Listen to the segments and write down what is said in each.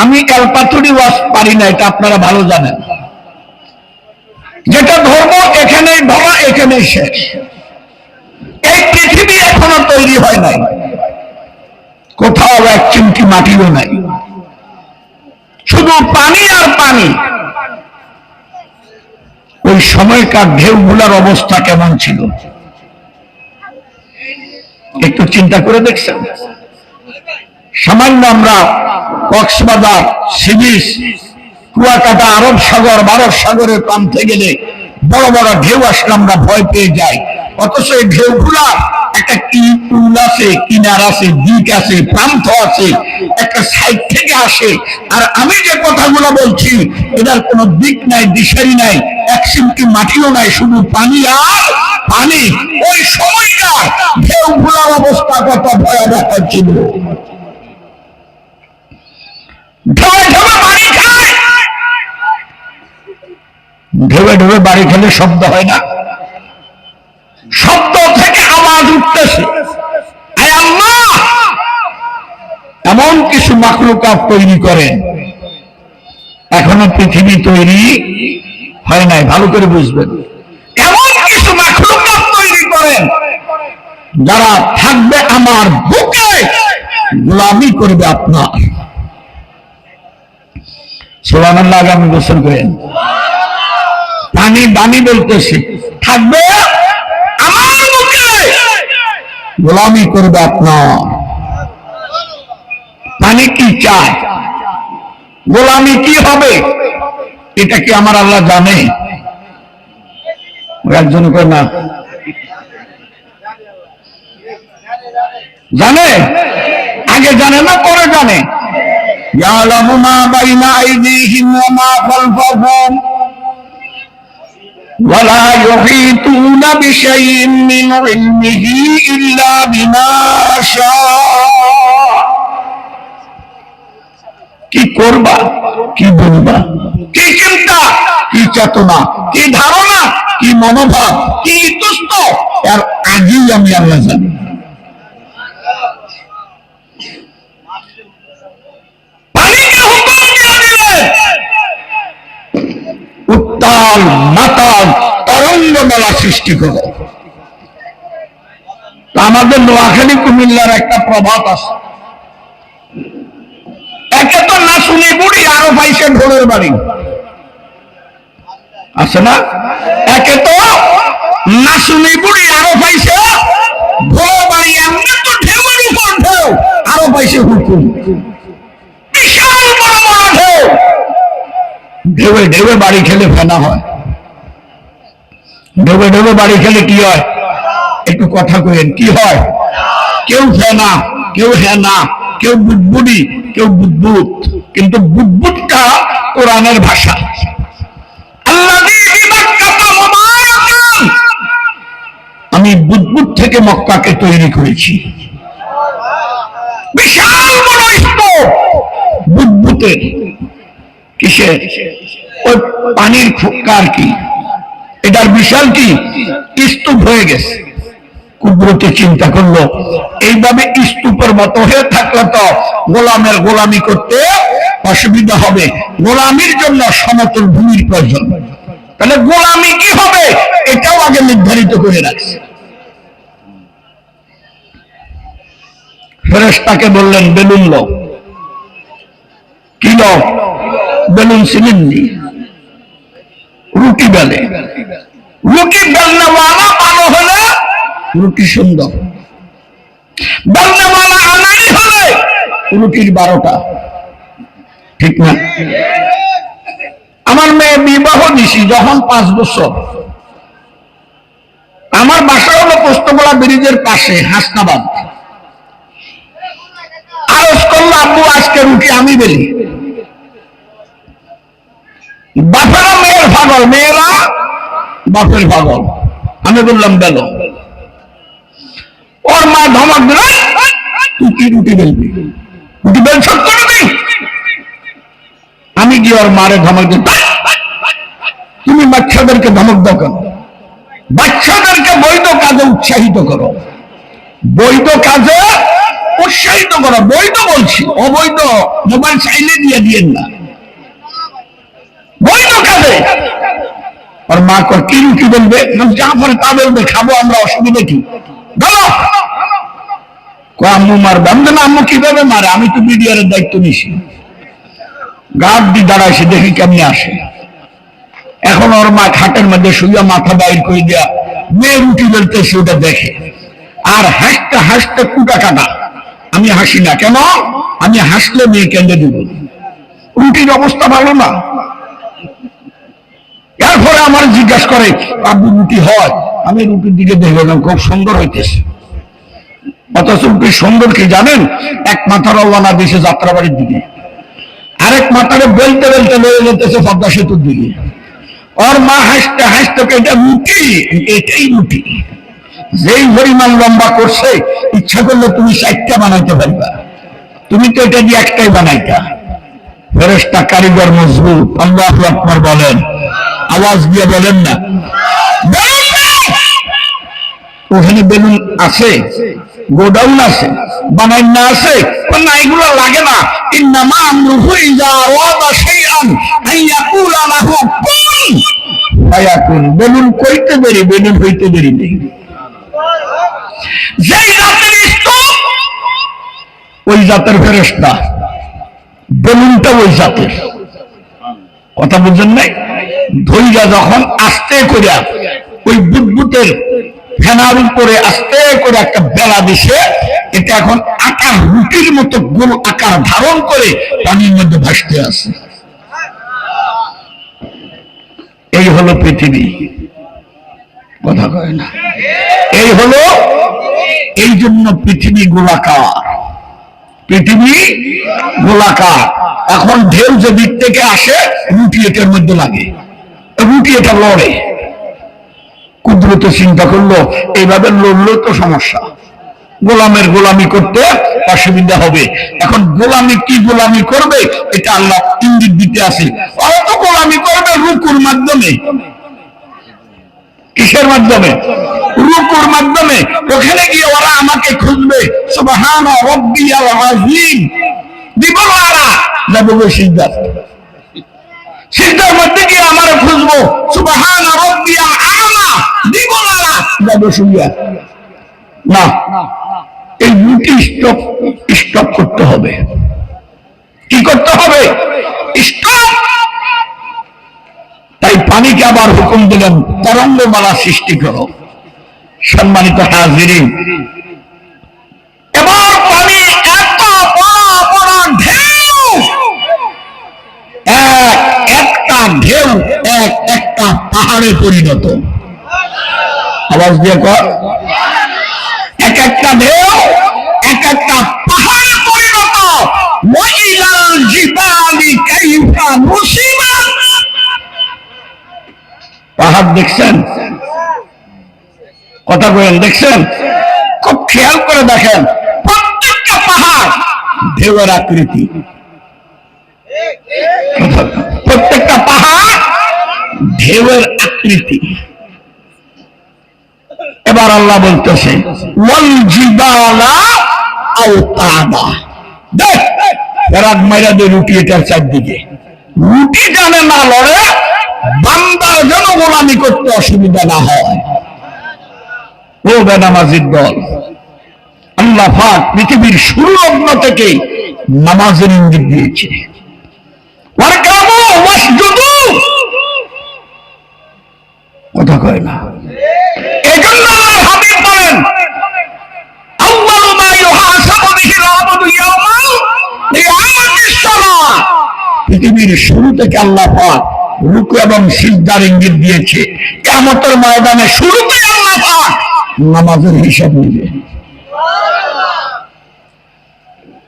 আমি কালপাতুরি ওয়াজ পারি না এটা আপনারা ভালো জানেন। যেটা ধর্ম, এখানেই ধরা, এখানেই শেষ। এই পৃথিবী এখনও তৈরি হয় নাই। কোথাও এক চিমটি মাটিও নাই। শুধু পানি আর পানি। ওই সময়কার ঢেউগুলার অবস্থা কেমন ছিল? একটু চিন্তা করে দেখছেন? সামান্য আমরা কক্সবাজার সিবিস কুয়াকাটা, আরব সাগর, ভারত সাগরের প্রান্তে গেলে বড় বড় ঢেউ আসলে আমরা ভয় পেয়ে যাই। অথচ এই ঢেউগুলা একটা কি টুল আছে, কিনার আছে, দিক আছে, প্রান্ত আছে, একটা সাইড থেকে আসে। আর আমি যে কথাগুলো বলছি, এটার কোনো দিক নাই, দিশারি নাই, এক সিমটি মাটিও নাই, শুধু পানি আর পানি। ওই সময়টা ঢেউগুলার অবস্থা কত ভয়াবহ ছিল। ঢেউে ঢেউে বাড়ি খায়। ঢেউে ঢেউে বাড়ি খেলে শব্দ হয় না। শব্দ থেকে আওয়াজ উঠতেছে। এমন কিছু মাকলুকাত তৈরি করেন। এখনও পৃথিবী তৈরি হয় নাই, ভালো করে বুঝবেন। এমন কিছু মাকলুকাত তৈরি করেন, যারা থাকবে আমার বুকে, গোলামি করবে আপনার। সোলান আগামী গোসল পানি বলতেছে। থাকবে গোলামি করবে আপনার। পানি কি চায়? গোলামি কি হবে? এটা কি আমার আল্লাহ জানে? একজন করে না। জানে? আগে জানে না, পরে জানে। يعلم ما بين أيديهم وما خلفهم ولا يحيطون بشيء من علمه إلا بما شاء কি করবা কি বলবা কি চিন্তা কি চেতনা কি ধারণা কি মনোভাব কি ইতস্ত এর আগেই আমি আল্লাহ জানি উত্তাল মাতাল তরঙ্গ মেলা সৃষ্টি করো আমাদের নোয়াখালী, কুমিল্লার একটা প্রভাত আছে। একে তো না শুনি বুড়ি, আরও পাইছে ঢোলের বাড়ি। আছে না? একে তো না শুনি বুড়ি, আরও পাইছে ঢোল বাড়ি, এমনি তো ঢেউ, আরও পাইছে হুকুম। বিশাল ঢেউে ঢেউে বাড়ি খেলে ফেনা হয়। ঢেউে ঢেউে বাড়ি খেলে কি হয়? একটু কথা কইেন, কি হয়? কেউ ফেনা, কেউ হেনা, কেউ বুদবুদি, কেউ বুদবুদ। কিন্তু বুদবুদটা কোরআনের ভাষা। আমি বুদবুদ থেকে মক্কাকে তৈরি করেছি। বিশাল বড় স্তূপ কিসের ওই পানির ফুকার কি? এটার বিশাল কি? স্তূপ হয়ে গেছে। কুদরতে চিন্তা করল, এইভাবে স্তূপের মতো হয়ে থাকলে তো গোলামের গোলামি করতে অসুবিধা হবে। গোলামির জন্য সমতল ভূমির প্রয়োজন। তাহলে গোলামি কি হবে? এটাও আগে নির্ধারিত করে রাখছে। ফেরেশতাকে বললেন, বেলুন লো। কি লো? বেলুন চিনেননি রুটি বেলে। রুটি বেলনাওয়ালা ভালো হলে রুটি সুন্দর। বেলনাওয়ালা আনাই হলে রুটির বারোটা। ঠিক না? আমার মেয়ে বিবাহ দিছি যখন পাঁচ বছর। আমার বাসা হলো পোস্তগোলা ব্রিজের পাশে, হাসনাবাদ। আরজ করল, আব্বু, আজকে রুটি আমি বেলি। বাপেরা মেয়ের পাগল মেয়েরা বাপের পাগল। আমি বললাম বেল ওর মা ধমক দিল তুই কি রুটি বেলবি? রুটি বেল সব করবি আমি গিয়ে ওর মারে ধমক "এই, তুমি বাচ্চাদেরকে ধমক দাও কেন? বাচ্চাদেরকে বৈধ কাজে উৎসাহিত করো। বৈধ কাজে উৎসাহিত করো। বৈধ বলছি অবৈধ। মোবাইল চাইলে দিয়ে দিয়েন না। আমি তো দায়িত্ব নিছি। দিয়ে দাঁড়াইছে দেখি কেমনি আসে। এখন ওর মা খাটের মধ্যে শুয়ে মাথা বাইর করে দেয়া মেয়ে রুটি বেলতেছে, ওটা দেখে। আর হাসতে হাসতে কুটা কাটা। আমি হাসি না। কেন? আমি হাসলে মেয়ে কেন্দ্রে দিব। রুটির অবস্থা ভালো না। এরপরে আমার জিজ্ঞাসা করে আব্বু রুটি হয়? আমি রুটির দিকে দেখলাম, খুব সুন্দর হইতেছে। অথচ রুটি সুন্দর কি জানেন? এক মাথার রওনা দিয়েছে যাত্রাবাড়ির দিকে। আরেক মাথারে বেলতে বেলতে লয়ে যেতেছে পদ্মা সেতুর দিকে। ওর মা হাসতে হাসতে এটা রুটি, এটাই রুটি। যেই পরিমাণ লম্বা করছে, ইচ্ছা করলে তুমি চারটা বানাইতে পারবা। তুমি তো এটা দিয়ে একটাই বানাইতা। ফেরেস্তা কারিগর মজবুত, আল্লাহ আকবার বলেন। আওয়াজ দিয়ে বলেন না। ওখানে বেলুন আছে, গোডাউন আছে, বানাই না আছে না, এগুলো লাগে না। ইন্নামা আমরুহু ইজা ওয়াদা শাইআন, আন ইয়াকুলা লাহু কুন। ফায়াকুন, বেলুন কইতে দেরি, বেলুন হইতে দেরি নেই। যেই জাতের স্তূপ, ওই জাতের ফেরেশতা। বেলুনটা ওই জাতের। কথা বুঝছেন নাই? ধৈর্য যখন আস্তে করিয়া ওই বুটবুটের ফেনার উপরে আস্তে করে একটা বেলা দিছে। এটা এখন আকার রুটির মতো গোল আকার ধারণ করে পানির মধ্যে ভাসতে আছে। এই হলো পৃথিবী। কথা কয় না। এই হলো এই জন্য পৃথিবী গোলাকার। পৃথিবী গোলাকার। এখন ঢেউ যে দিক থেকে আসে, রুটি এটার মধ্যে লাগে। রুটি এটা লড়ে। কুদরত চিন্তা করল, এইভাবে লড়লেও তো সমস্যা। গোলামের গোলামি করতে অসুবিধা হবে। এখন গোলামি কি গোলামি করবে, এটা আল্লাহ ইঙ্গিত দিতে আছে। ওরা তো গোলামি করবে রুকুর মাধ্যমে। কিসের মাধ্যমে? রুকুর মাধ্যমে। ওখানে গিয়ে ওরা আমাকে খুঁজবে। সুবহান রব্বিয়াল আযীম দিব ওরা। যাব সিদ্ধার্থ সিদ্ধার মধ্যে গিয়ে আমার খুঁজবো। সুবহান রব্বিয়াল আলা দিব না যাব শুইয়া না এই রুটি স্টপ স্টপ করতে হবে। কি করতে হবে? স্টপ তাই পানিকে আবার হুকুম দিলেন তরঙ্গমালা সৃষ্টি করো। সম্মানিত হাজিরিন এবার পানি এত বড় বড় ঢেউ এক একটা ঢেউ এক একটা পাহাড়ে পরিণত। আওয়াজ দিয়ে কর। এক একটা ঢেউ, এক একটা পাহাড়ে পরিণত। ওয়াইলাল জিবালি পাহাড় দেখছেন? কথা বলেন, দেখছেন? খুব খেয়াল করে দেখেন, প্রত্যেকটা পাহাড় ঢেউয়ের আকৃতি। প্রত্যেকটা পাহাড় ঢেউয়ের আকৃতি। এবার আল্লাহ বলতেছে রুটি এটার চারদিকে। রুটি জানে না লড়ে গোলামি করতে অসুবিধা না হয়। ও বেনামাজির দল, আল্লাহ পাক পৃথিবীর শুরু লগ্ন থেকে নামাজের ইঙ্গিত দিয়েছে। কথা কয় না। পৃথিবীর শুরু থেকে আল্লাহ পাক রুকু এবং সিজদার ইঙ্গিত দিয়েছে। কিয়ামতের ময়দানে শুরুতে আল্লাহ পাক নামাজের হিসাব নিবে।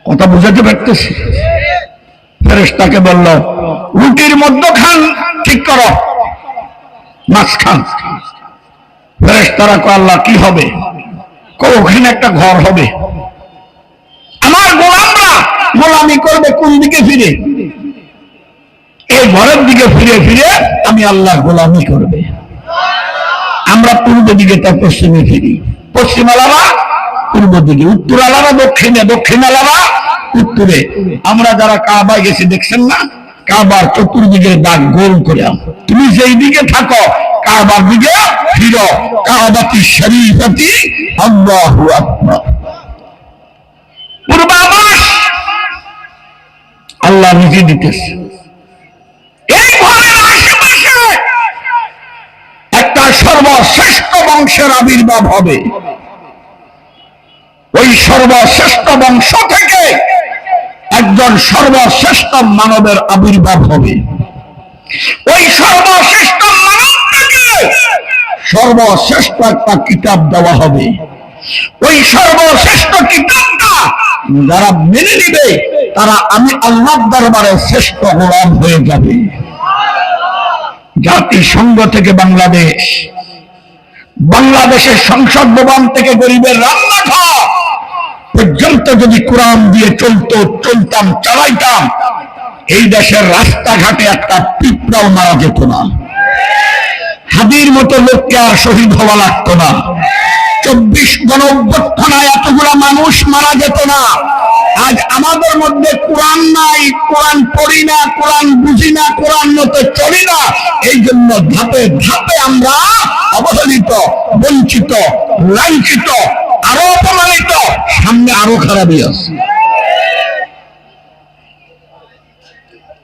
কথা বুঝাতে পারতেছি? ফেরেশতাকে বলল, রুটির মধ্যখান ঠিক করো। মাঝখান। কি হবে? একটা ঘর হবে। আমার গোলামরা গোলামি করবে কোন দিকে ফিরে? এই ঘরের দিকে ফিরে ফিরে আমি আল্লাহ গোলামি করবে। আমরা পূর্ব দিকে তার পশ্চিমে ফিরি। পশ্চিমালারা পূর্ব দিকে। উত্তর আলাদা দক্ষিণে। দক্ষিণ আলাদা উত্তরে। আমরা যারা কাবায় গেছি, দেখছেন না? কাবার চতুর্দিকে দাগ গোল করে আম। তুমি যেই দিকে থাকো, কাবার দিকে ফিরো। কাবাতি শরীফাতি আল্লাহু আকবার। পূর্বাভাস আল্লাহ নিজে দিতেছে। সর্বশ্রেষ্ঠ বংশের আবির্ভাব হবে। ওই সর্বশ্রেষ্ঠ বংশ থেকে একজন সর্বশ্রেষ্ঠ মানবের আবির্ভাব হবে। ওই সর্বশ্রেষ্ঠ মানব থেকে সর্বশ্রেষ্ঠ একটা কিতাব দেওয়া হবে। ওই সর্বশ্রেষ্ঠ কিতাবটা যারা মেনে নিবে, তারা আমি আল্লাহ দরবারে শ্রেষ্ঠ গোলাম হয়ে যাবে। জাতিসংঘ থেকে বাংলাদেশ, বাংলাদেশের সংসদ ভবন থেকে গরিবের রান্নাঘর পর্যন্ত যদি কোরআন দিয়ে চলতো, চলতাম, চালাইতাম এই দেশের রাস্তাঘাটে একটা পিঁপড়াও মারা যেত না। হাদির মতো লোককে আর শহীদ হওয়া লাগতো না। চব্বিশ গণ অভ্যর্থনায় এতগুলা মানুষ মারা যেত না। আজ আমাদের মধ্যে কোরআন নাই, কোরআন পড়ি না, কোরআন বুঝি না, কোরআন মতো চলি না। এই জন্য ধাপে ধাপে আমরা অবহেলিত, বঞ্চিত, লাঞ্ছিত, আরও অপমানিত, সামনে আরও খারাপই আছে।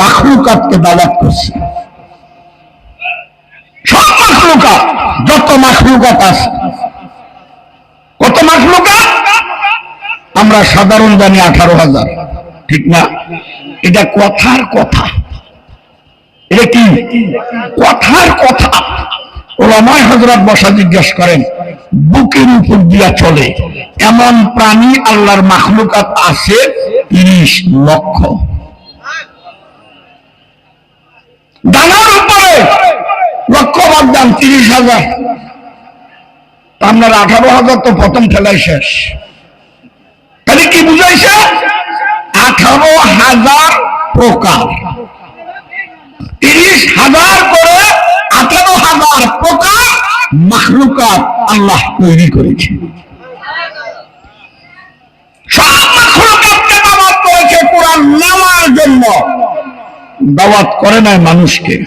মাখলুকাতকে দাওয়াত করছে। সব মাখলুকাত, যত মাখলুকাত আছে। কত মাখলুকাত? আমরা সাধারণ জানি আঠারো হাজার, ঠিক না? এটা কথার কথা। এটা কি? কথার কথা। ওলামায় হজরত বসা জিজ্ঞেস করেন, বুকের উপর দিয়া চলে, এমন প্রাণী আল্লাহর মাখলুকাত আছে? তিরিশ লক্ষ। ডানার উপরে লক্ষ বাদ দাম তিরিশ হাজার। আপনার আঠারো হাজার তো প্রথম খেলায় শেষ। তাহলে কি বুঝাইছে? আঠারো হাজার প্রকার। তিরিশ হাজার করে আঠারো হাজার প্রকার মাখলুকাত আল্লাহ তৈরি করেছে। সব মাখলুকাতকে দাওয়াত করেছে কোরআন নেওয়ার জন্য। দাওয়াত করে নাই মানুষকে।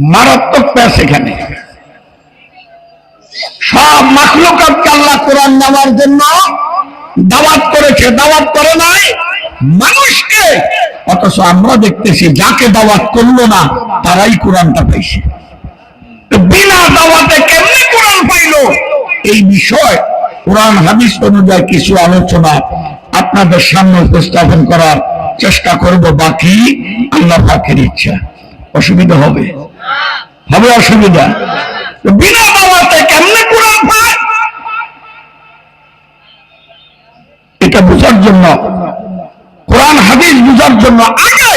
মারাত্মক প্যাস এখানে। সব মাখলুকাতকে আল্লাহ কোরআন নেওয়ার জন্য দাওয়াত করেছে। দাওয়াত করে নাই মানুষকে। অথচ আমরা দেখতেছি, যাকে দাওয়াত করল না, তারাই কোরআনটা পাইছে। বিনা দাওয়াতে কেমনে কোরআন পাইলো? এই বিষয়, কোরআন হাদিস অনুযায়ী কিছু আলোচনা আপনাদের সামনে উপস্থাপন করার চেষ্টা করব বাকি, আল্লাহ পাকের ইচ্ছা। অসুবিধা হবে? হবে অসুবিধা? বিনা দাওয়াতে কেমনে কোরআন এটা বোঝার জন্য, কোরআন, হাদিস বোঝার জন্য আগে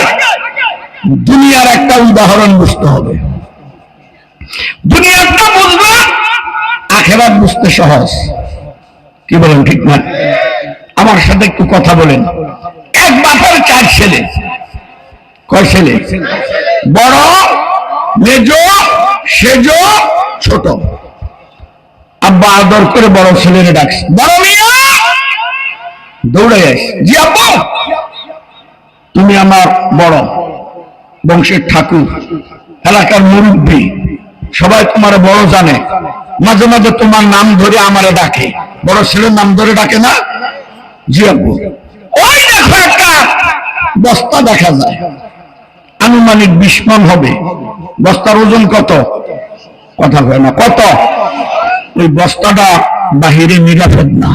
দুনিয়ার একটা উদাহরণ বুঝতে হবে। দুনিয়াটা বুঝবে, আখেরাত বুঝতে সহজ। কি বলেন, ঠিক না? আমার সাথে একটু কথা বলেন। এক বাপের চার ছেলে। কয় ছেলে? বড়, মেজ, সেজ, ছোট। আব্বা আদর করে বড় ছেলেরে ডাকছে। বড় মিয়া দৌড়ে আস জি আব্বু, তুমি আমার বড় বংশের ঠাকুর, এলাকার মুরব্বী। সবাই তোমার বড় জানে। মাঝে মাঝে তোমার নাম ধরে আমারে ডাকে। বড় ছেলের নাম ধরে ডাকে না? জি আব্বু। বস্তা দেখা যায়। আনুমানিক বিশ মন হবে। বস্তার ওজন কত? কথা কয় না। কত? ওই বস্তাটা বাহিরে নিরাপদ না।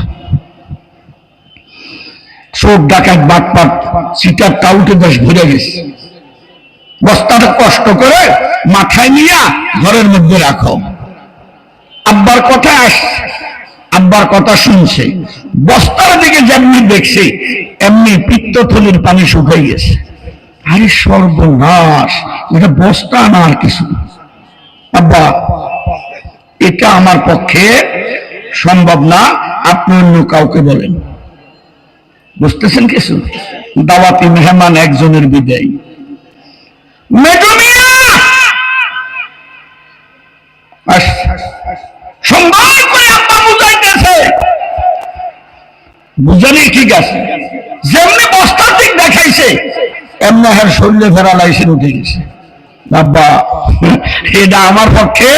চোখ ডাকাত, বাটপাট সিটার টাউটে দেশ ঘুরে গেছে। বস্তাটা কষ্ট করে মাথায় নিয়ে ঘরের মধ্যে রাখো। আব্বার কথা আস আব্বার কথা শুনছে। বস্তার দিকে যেমনি দেখছে, এমনি পিত্তথলির পানি শুকাই গেছে। আরে সর্বনাশ, এটা বস্তা না আর কিছু। আব্বা, এটা আমার পক্ষে সম্ভব না, আপনি অন্য কাউকে বলেন। বুঝতেছেন কিছু? দাওয়াতি মেহমান একজনের বিদায়। মেজো বুঝানি ঠিক আছে। যেমনি বস্তার দিক দেখাইছে, এমনি হার শরীরে ফেরা লাইসেন উঠে গেছে। আব্বা, এটা আমার পক্ষে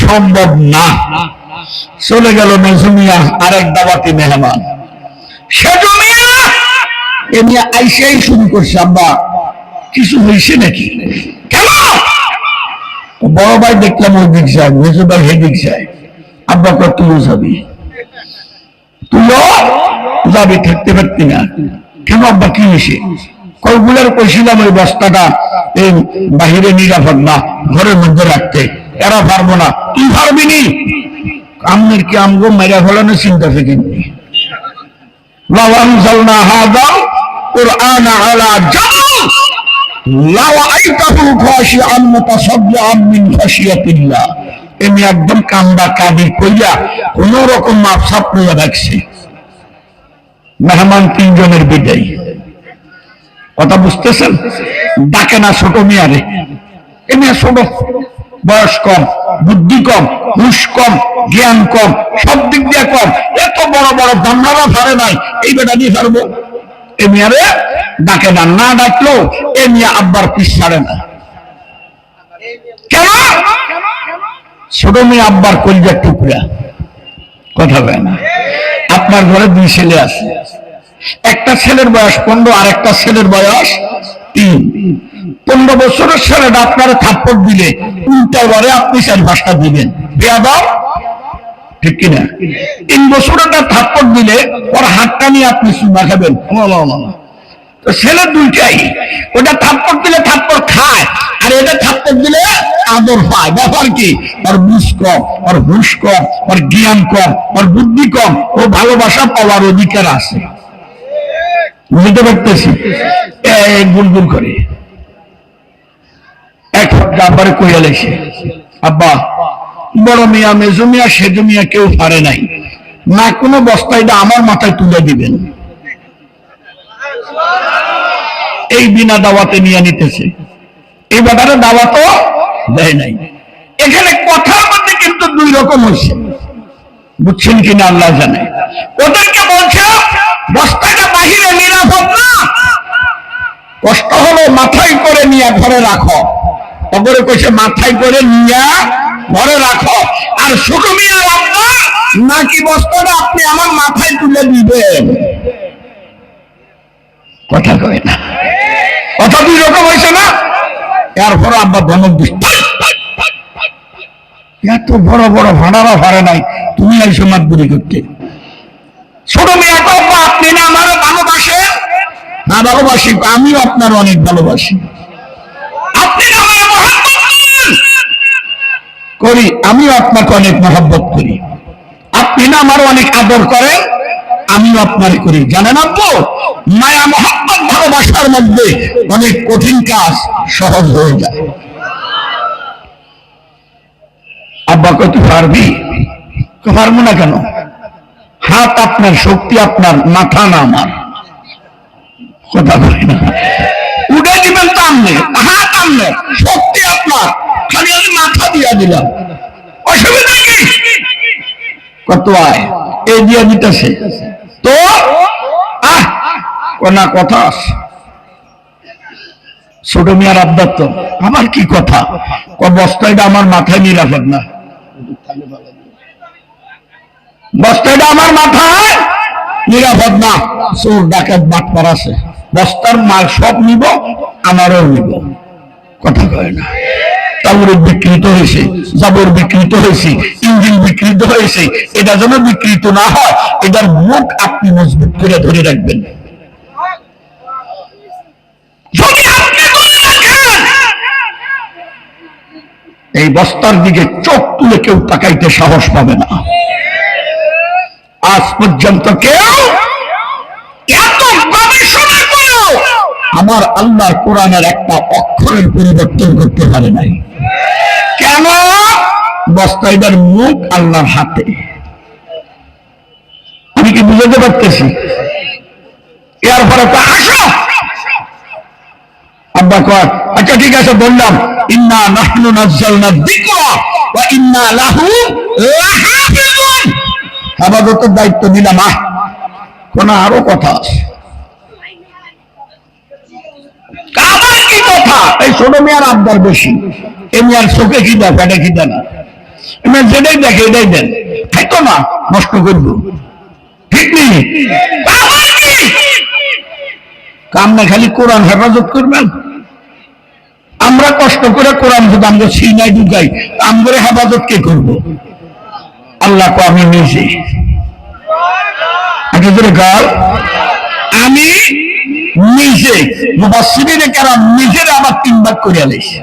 সম্ভব না। চলে গেল মেজুমিয়া আরেক দাবাতি মেহমান। সেজমিয়া এ নিয়ে শুরু করছে, আব্বা। কিছু হয়েছে নাকি? কেন? বড় ভাই দেখলাম ওই দিক যায় মেজু ভাই হে দিক যায়। আব্বা কর তুইও যাবি তুইও? দাবি থাকতে পারতি না। কেন আব্বা, কি হয়েছে? কয়গুলার কইছিলাম ওই বস্তাটা এই বাহিরে নিরাপদ না, ঘরের মধ্যে রাখতে। এরা পারব না। তুই পারবি নি? আমের কি আমগো মেরা ফেলানো চিন্তা থেকে কান্দা কাঁদি কইয়া কোন রকম মাপসাপ কইয়া রাখছে। মেহমান তিনজনের বিদায়। কথা বুঝতেছেন? ডাকে না ছোট মিয়ারে। এ মিয়া ছোট। বয়স কম, বুদ্ধি কম, হুশ কম, জ্ঞান কম, সব দিক দিয়ে কম। এত বড় বড় দান্নারা পারে নাই, এই বেটা দিয়ে পারব এ মিয়ারে ডাকে না না ডাকলো এ আব্বার পিস ছাড়ে না। কেন? ছোট মেয়ে আব্বার কলজার টুকরা। কথা বলে না। আপনার ঘরে দুই ছেলে আছে। একটা ছেলের বয়স পনেরো, আর একটা ছেলের বয়স তিন। পনেরো বছরের ছেলেটা আপনারা থাপ্পড় দিলে, উল্টা ঘরে আপনি চার পাঁচটা দিবেন। বেয়াদব? ঠিক কিনা? তিন বছরটা থাপ্পট দিলে, ওর হাতটা নিয়ে আপনি চুমা খাবেন। তো ছেলে দুইটাই। ওটা থাপ্পড় দিলে থাপ্পড় খায়, আর এটা থাপ্পড় দিলে আদর পায়। ব্যাপার কি? ওর বুঝ কম, ওর হুশ কম, ওর জ্ঞান কম, ওর বুদ্ধি কম ও ভালোবাসা পাওয়ার অধিকার আছে। বুঝতে পারতেছি? গুলগুল করে। এক আব্বারে কইয়া লেছে আব্বা, বড় মিয়া, মেজু মিয়া, সেজু মিয়া কেউ পারে নাই। না কোনো বস্তা এটা আমার মাথায় তুলে দিবেন। এই বিনা দাওয়াতে নিয়ে নিতেছে। এই ব্যাপারে দাওয়াতও দেয় নাই। এখানে কথার মধ্যে কিন্তু দুই রকম হয়েছে বুঝছেন কিনা আল্লাহ জানে। ওদেরকে বলছে বস্তাটা বাহিরে নিরাপদ না। কষ্ট হলো মাথায় করে নিয়ে ঘরে রাখো। তবরে কইছে, মাথায় করে নিয়ে ঘরে রাখো। আর ছোট মিয়া আব্বা নাকি বস্তাটা আপনি আমার মাথায় তুলে দিবেন? কথা কয় না। কথা দুই রকম হয়েছে না? এরপর আব্বা ধমক দিস এত বড় বড় ভাড়ারা ভাড়ে নাই, তুমি আইসো মাতবুরি করতে। ছোট মেয়ে তো আব্বা আপনি না আমার ভালোবাসেন না ভালোবাসি, আমিও আপনার অনেক ভালোবাসি। আপনি না আমার করি, আমিও আপনাকে অনেক মহব্বত করি। আপনি না আমার অনেক আদর করেন, আমিও আপনার করি। জানেন আব্বু? মায়া মহব্বত ভালোবাসার মধ্যে অনেক কঠিন কাজ সহজ হয়ে যায়। আব্বা কই তুই পারবি? কই পারব না কেন? হাত আপনার, শক্তি আপনার, মাথা না আমার। কথা বলি না। উঠে দিবেন তো আমনে, হাত আমনে, শক্তি আপনার। খালি আমি মাথা দিয়া দিলাম। অসুবিধা কি? কত আয় এই দিয়ে দিতেছে। তো? কোনা কথা ছোট আবদার তো। আমার কি কথা? বস্তাটা আমার মাথায় নিরাপদ না। আমার মাথায় নিরাপদ না। চোর, ডাকাত বস্তার মাল সব নিব, আমারও নিব। কথা কয় না। তাবুর বিকৃত হয়েছে, জাবর বিকৃত হয়েছে, ইঞ্জিন বিকৃত হয়েছে, এটা যেন বিকৃত না হয়, এটার মুখ আপনি মজবুত করে ধরে রাখবেন যদি আপনি ধরে রাখেন, এই বস্তার দিকে চোখ তুলে কেউ তাকাইতে সাহস পাবে না। আজ পর্যন্ত কেউ এত গবেষণা করেও আমার আল্লাহর কোরআনের একটা অক্ষরের পরিবর্তন করতে পারে নাই। কেন? বস্তাইবার মুখ আল্লাহর হাতে। আমি কি বুঝাতে পারতেছি? এরপরে তো আসো। আব্বা কয় আচ্ছা ঠিক আছে, বললাম, ইন্না নাহনু ইন্না লাহু দায়িত্ব আহ, কোন আরও কথা আছে? আবার কি কথা? এই ছোট মেয়ার আবদার বেশি। মেয়ার চোখে না। যেটাই দেখে এটাই দেন। খাইতো না, নষ্ট করব। ঠিক নেই? আবার কি? কামনা খালি কোরআন হেফাজত করবেন? আমরা কষ্ট করে কোরআন যদি আমরা সিনাই ঢুকাই আমরা হেফাজত কে করব? আল্লাহ আমি নিজে। গাল। আমি নিজে মুবাসসিরিনে কেরাম নিজের আবার তিন ভাগ করে আলাইছে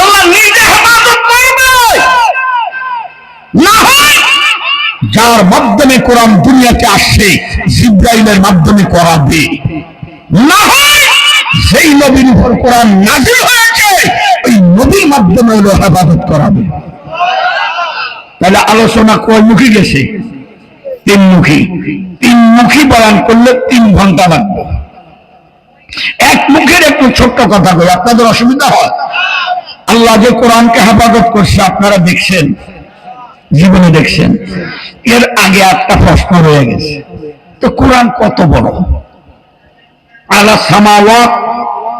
আল্লাহ নিজে হেফাজত করবে। না হয় যার মাধ্যমে কোরআন দুনিয়াতে আসছে, জিব্রাইলের মাধ্যমে করাবে। না হয় সেই নবীর উপর কোরআন নাজিল ওই নবীর মাধ্যমে হলো হেফাজত করাবে তাহলে আলোচনা কয় মুখী গেছে? তিন মুখী। তিন মুখী বয়ান করলে তিন ঘণ্টা লাগবে। এক মুখের একটু ছোট্ট কথা কই, আপনাদের অসুবিধা হয়? আল্লাহ যে কোরআনকে হেফাজত করছে, আপনারা দেখছেন, জীবনে দেখছেন। এর আগে একটা প্রশ্ন রয়ে গেছে, তো কোরআন কত বড়? আলা সামাওয়াত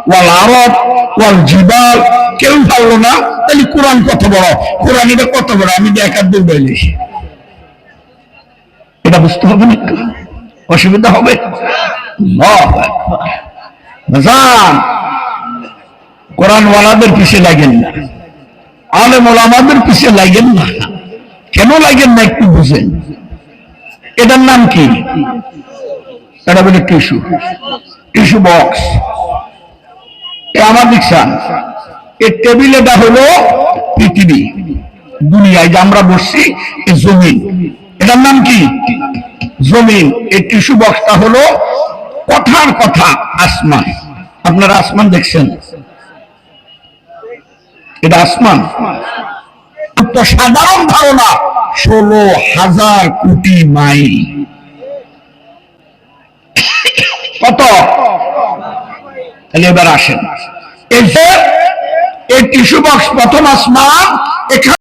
ওয়াল আরব জিবাল, কেউ পারল না। তাহলে কোরআন কত বড়? কোরআন এটা কত বড়? আমি দেখার দূর বলেছি এটা বুঝতে হবে না অসুবিধা হবে? ওয়ালাদের পিছে লাগেন না। আলেম ওলামাদের পিছে লাগেন না। কেন লাগেন না একটু বুঝেন। এটার নাম কি? এটা বলে টিস্যু। Tissue box. এ আমার এই টেবিল এটা হলো পৃথিবী, দুনিয়ায় যে আমরা বসছি জমিন। এটার নাম কি? জমিন। এই বক্সটা হলো কথার কথা, আসমান। আপনারা আসমান দেখছেন? এটা আসমান। তো সাধারণ ধারণা, ষোলো হাজার কোটি মাইল। কত? তাহলে এবার আসেন। এই যে এই টিস্যু বক্স প্রথম আসমান এখানে